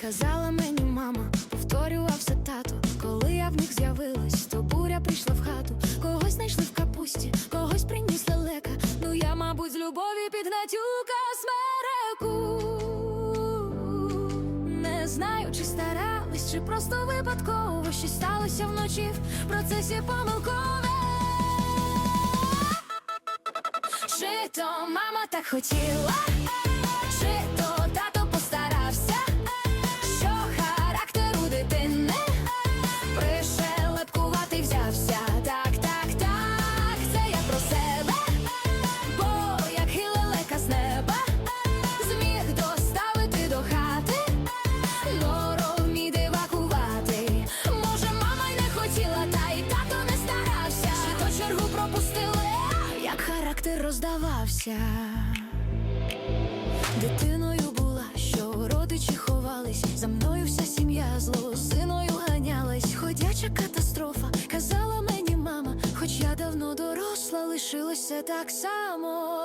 казала мені мама, повторював все тато. Коли я в них з'явилась, то буря прийшла в хату. Когось знайшли в капусті, когось приніс лелека. Ну я, мабуть, з любові під гнатюка смереку. Не знаю, чи старались, чи просто випадково щось сталося вночі в процесі помилкове. Чи то мама так хотіла, як ти роздавався. Дитиною була, що родичі ховались, за мною вся сім'я злозиною ганялась. Ходяча катастрофа, казала мені мама, хоч я давно доросла, лишилося так само.